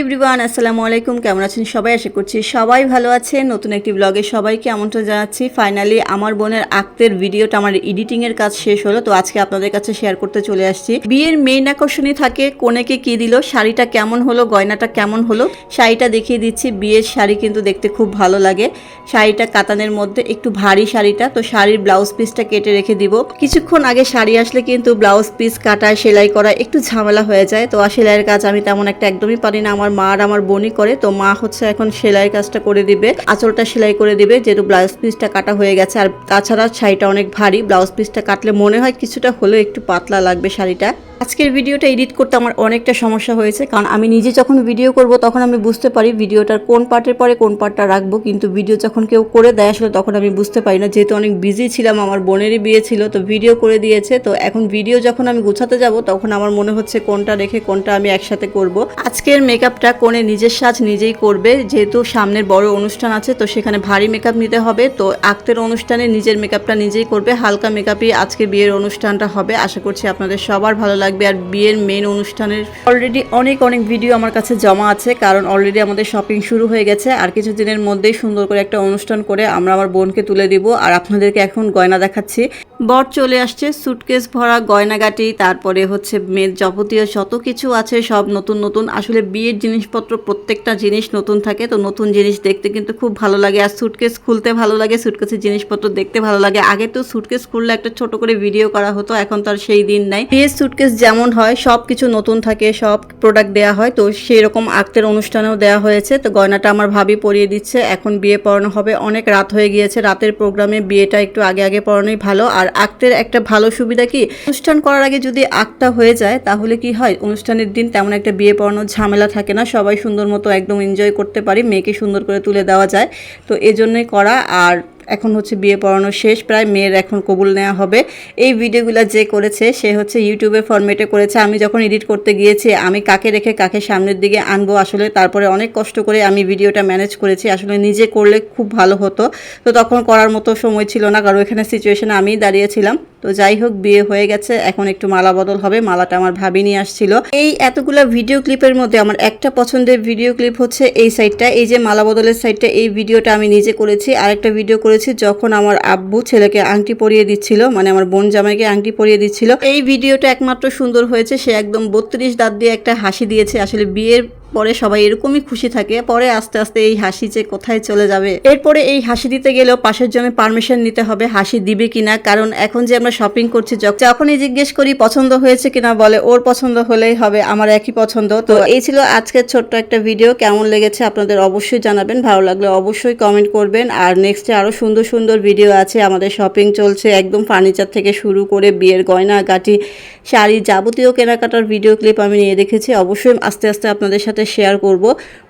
Everyone আসসালামু আলাইকুম। কেমন আছেন সবাই? আশা করছি সবাই ভালো আছেন। নতুন একটি ব্লগে সবাইকে আমন্ত্রণ জানাচ্ছি। ফাইনালি আমার বোনের আক্তের ভিডিওটা, আমার এডিটিংয়ের কাজ শেষ হলো, তো আজকে আপনাদের কাছে শেয়ার করতে চলে আসছি। বিয়ের মেইন আকর্ষণই থাকে কোনেকে কি দিল, শাড়িটা কেমন হলো, গয়নাটা কেমন হলো। শাড়িটা দেখিয়ে দিচ্ছি, বিয়ের শাড়ি কিন্তু দেখতে খুব ভালো লাগে। শাড়িটা কাতানের মধ্যে, একটু ভারী শাড়িটা, তো শাড়ির ব্লাউজ পিসটা কেটে রেখে দিব। কিছুক্ষণ আগে শাড়ি আসলে কিন্তু ব্লাউজ পিস কাটা সেলাই করা একটু ঝামেলা হয়ে যায়, তো সেলাইয়ের কাজ আমি তেমন একটা একদমই পারি না। আমার মা আর আমার বোনই করে, তো মা হচ্ছে এখন সেলাই কাজটা করে দিবে। আঁচলটা সেলাই করে দিবে, যেহেতু ব্লাউজ পিসটা কাটা হয়ে গেছে। আর তাছাড়া শাড়িটা অনেক ভারী, ব্লাউজ পিসটা কাটলে মনে হয় কিছুটা হলেও একটু পাতলা লাগবে শাড়িটা। আজকের ভিডিওটা এডিট করতে আমার অনেকটা সমস্যা হয়েছে, কারণ আমি নিজে যখন ভিডিও করব তখন আমি বুঝতে পারি ভিডিওটার কোন পার্টের পরে কোন পার্টটা রাখব, কিন্তু ভিডিও যখন কেউ করে দেয় আসলে তখন আমি বুঝতে পারি না। যেহেতু অনেক বিজি ছিলাম, আমার বোনেরই বিয়ে ছিল, তো ভিডিও করে দিয়েছে, তো এখন ভিডিও যখন আমি গুছাতে যাব তখন আমার মনে হচ্ছে কোনটা রেখে কোনটা আমি একসাথে করব। আজকের মেকআপটা কোনে নিজের সাজ নিজেই করবে, যেহেতু সামনের বড় অনুষ্ঠান আছে, তো সেখানে ভারী মেকআপ নিতে হবে, তো আক্তের অনুষ্ঠানে নিজের মেকআপটা নিজেই করবে, হালকা মেকআপই আজকে বিয়ের অনুষ্ঠানটা হবে। আশা করছি আপনাদের সবার ভালো লাগবে আর বিয়ের মেন অনুষ্ঠানের অলরেডি অনেক অনেক ভিডিও আমার কাছে জমা আছে, কারণ অলরেডি আমাদের শপিং শুরু হয়ে গেছে। আর কিছু দিনের মধ্যেই সুন্দর করে একটা অনুষ্ঠান করে আমরা আমার বোনকে তুলে দিব। আর আপনাদেরকে এখন গয়না দেখাচ্ছি। বর চলে আসছে সুটকেস ভরা গয়নাগাটি, তারপরে হচ্ছে মেয়ের যাবতীয় যত কিছু আছে সব নতুন নতুন। আসলে বিয়ের জিনিসপত্র প্রত্যেকটা জিনিস নতুন থাকে, তো নতুন জিনিস দেখতে কিন্তু খুব ভালো লাগে। আর সুটকেস খুলতে ভালো লাগে সুটকেসের জিনিসপত্র দেখতে ভালো লাগে। আগে তো সুটকেস খুললে একটা ছোট করে ভিডিও করা হতো, এখন তো আর সেই দিন নাই। বিয়ের সুটকেস যেমন হয়, সব কিছু নতুন থাকে, সব প্রোডাক্ট দেওয়া হয়। তো সেই রকম আক্তের অনুষ্ঠানেও দেওয়া হয়েছে। তো গয়নাটা আমার ভাবি পরিয়ে দিচ্ছে। এখন বিয়ে পড়ানো হবে, অনেক রাত হয়ে গিয়েছে। রাতের প্রোগ্রামে বিয়েটা একটু আগে আগে পড়ানোই ভালো। আর আক্তের একটা ভালো সুবিধা কি? অনুষ্ঠান করার আগে যদি আক্টা হয়ে যায়, তাহলে কি হয়? অনুষ্ঠানের দিন তেমন একটা বিয়ে পড়ানোর ঝামেলা থাকে না। সবাই সুন্দর মতো একদম এনজয় করতে পারি, মেয়েকে সুন্দর করে তুলে দেওয়া যায়। তো এজন্যই করা। আর এখন হচ্ছে বিয়ে পড়ানো শেষ, প্রায় মেয়ের এখন কবুল নেওয়া হবে। এই ভিডিওগুলো যে করেছে, সে হচ্ছে ইউটিউবের ফরম্যাটে করেছে। আমি যখন এডিট করতে গিয়েছি, আমি কাকে রেখে কাকে সামনের দিকে আনব আসলে, তারপরে অনেক কষ্ট করে আমি ভিডিওটা ম্যানেজ করেছি। আসলে নিজে করলে খুব ভালো হতো। তো তখন করার মতো সময় ছিল না, কারণ ওইখানে সিচুয়েশনে আমিই দাঁড়িয়েছিলাম। তো যাই হোক, বিয়ে হয়ে গেছে। এখন একটু মালা বদল হবে। মালাটা আমার ভাবি নিয়ে আসছিল। এই এতগুলা ভিডিও ক্লিপের মধ্যে আমার একটা পছন্দের ভিডিও ক্লিপ হচ্ছে এই সাইডটা এই যে মালা বদলের সাইডটা এই ভিডিওটা আমি নিজে করেছি। আরেকটা ভিডিও করেছি যখন আমার আব্বু ছেলেকে আংটি পরিয়ে দিচ্ছিল মানে আমার বোন জামাইকে আংটি পরিয়ে দিচ্ছিল। এই ভিডিওটা একমাত্র সুন্দর হয়েছে, সে একদম বত্রিশ দাঁত দিয়ে একটা হাসি দিয়েছে। আসলে বিয়ের পরে সবাই এরকমই খুশি থাকে। পরে আস্তে আস্তে এই হাসি যে কোথায় চলে যাবে। এরপরে এই হাসি দিতে গেলেও পাশের জমি পারমিশন নিতে হবে, হাসি দিবে কিনা। কারণ এখন যে আমরা শপিং করছি, যখ- যখনই জিজ্ঞেস করি, পছন্দ হয়েছে কিনা? বলে, ওর পছন্দ হলেই হবে, আমার একই পছন্দ। তো এই ছিল আজকের ছোট্ট একটা ভিডিও কেমন লেগেছে আপনাদের অবশ্যই জানাবেন। ভালো লাগলে অবশ্যই কমেন্ট করবেন। আর নেক্সটে আরও সুন্দর সুন্দর ভিডিও আছে। আমাদের শপিং চলছে একদম ফার্নিচার থেকে শুরু করে বিয়ের গয়না গাটি শাড়ি যাবতীয় কেনাকাটার ভিডিও ক্লিপ আমি নিয়ে রেখেছি অবশ্যই আস্তে আস্তে আপনাদের সাথে শেয়ার করব।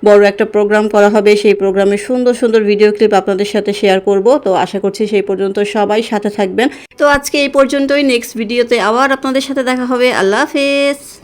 বড় একটা প্রোগ্রাম করা হবে, সেই প্রোগ্রামে সুন্দর সুন্দর ভিডিও ক্লিপ আপনাদের সাথে শেয়ার করব। তো আশা করছি সেই পর্যন্ত সবাই সাথে থাকবেন। তো আজকে এই পর্যন্তই নেক্সট ভিডিওতে আবার আপনাদের সাথে দেখা হবে। আল্লাহ হাফেজ।